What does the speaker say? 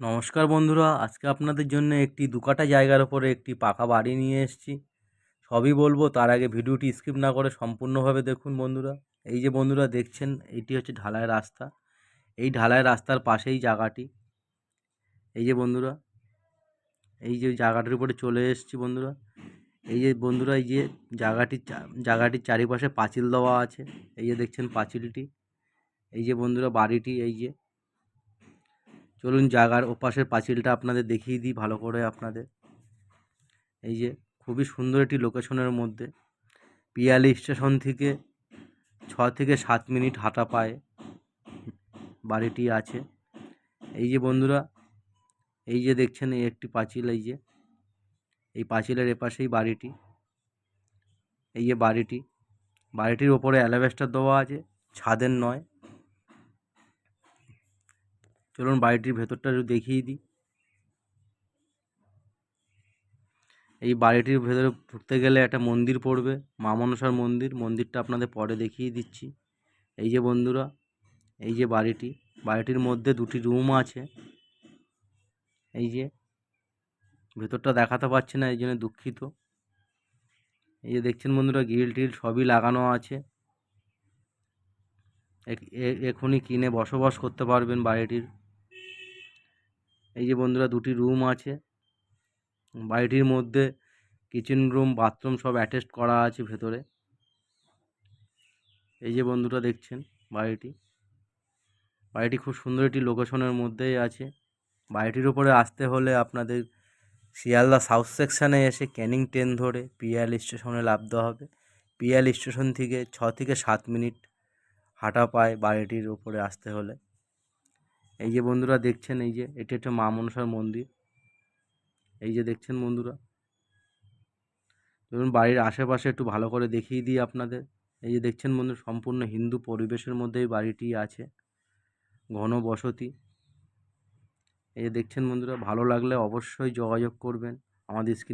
নমস্কার বন্ধুরা, আজকে আপনাদের জন্য একটি দু কাঠা জায়গার ওপরে একটি পাকা বাড়ি নিয়ে এসেছি। সবই বলব, তার আগে ভিডিওটি স্কিপ না করে সম্পূর্ণভাবে দেখুন বন্ধুরা। এই যে বন্ধুরা দেখছেন, এটি হচ্ছে ঢালাই রাস্তা। এই ঢালাই রাস্তার পাশেই জায়গাটি। এই যে বন্ধুরা, এই যে জায়গাটির উপরে চলে এসেছি বন্ধুরা। এই যে বন্ধুরা, এই যে জায়গাটির জায়গাটির চারিপাশে পাঁচিল দেওয়া আছে। এই যে দেখছেন পাঁচিলটি। এই যে বন্ধুরা, বাড়িটি এই যে চলুন জায়গার ওপাশের পাঁচিলটা আপনাদের দেখিয়ে দিই ভালো করে আপনাদের। এই যে, খুবই সুন্দর একটি লোকেশনের মধ্যে। পিয়ালি স্টেশন থেকে ছ থেকে সাত মিনিট হাঁটা পায়ে। বাড়িটি আছে। এই যে বন্ধুরা, এই যে দেখছেন এই একটি পাঁচিল, এই যে, এই পাঁচিলের এপাশেই বাড়িটি। এই যে বাড়িটি, বাড়িটির ওপরে অ্যালাবেস্টার দেওয়া আছে, ছাদের নয়। চলুন বাড়িটির ভেতরটা একটু দেখিয়ে দিই। এই বাড়িটির ভেতরে ঢুকতে গেলে একটা মন্দির পড়বে, মা মনসার মন্দির। মন্দিরটা আপনাদের পরে দেখিয়ে দিচ্ছি। এই যে বন্ধুরা, এই যে বাড়িটি, বাড়িটির মধ্যে দুটি রুম আছে। এই যে, ভেতরটা দেখাতে পারছি না, এই জন্য দুঃখিত। এই যে দেখছেন বন্ধুরা, গ্রিল টিল সবই লাগানো আছে। এখ- এখনই কিনে বসবাস করতে পারবেন বাড়িটির। এই যে বন্ধুরা দুটি রুম আছে। বাড়িটির মধ্যে কিচেন রুম বাথরুম সব অ্যাটাচ করা আছে ভেতরে। এই যে বন্ধুরা দেখছেন বাড়িটি। বাড়িটি খুব সুন্দর একটি লোকেশনের মধ্যেই আছে। বাড়িটির উপরে আসতে হলে আপনাদের শিয়ালদা সাউথ সেকশানে এসে ক্যানিং ট্রেন ধরে পিয়াল স্টেশনে নামতে হবে। পিয়াল স্টেশন থেকে ছ থেকে সাত মিনিট হাঁটা পায় বাড়িটির উপরে আসতে হলে। এই যে বন্ধুরা দেখছেন, এই যে এটি একটা মা মনসার মন্দির। এই যে দেখছেন বন্ধুরা। ধরুন বাড়ির আশেপাশে একটু ভালো করে দেখিয়ে দিই আপনাদের। এই যে দেখছেন বন্ধু সম্পূর্ণ হিন্দু পরিবেশের মধ্যে এই বাড়িটি আছে। ঘন বসতি। এই যে দেখছেন বন্ধুরা, ভালো লাগলে অবশ্যই যোগাযোগ করবেন। আমাদের স্ক্রিন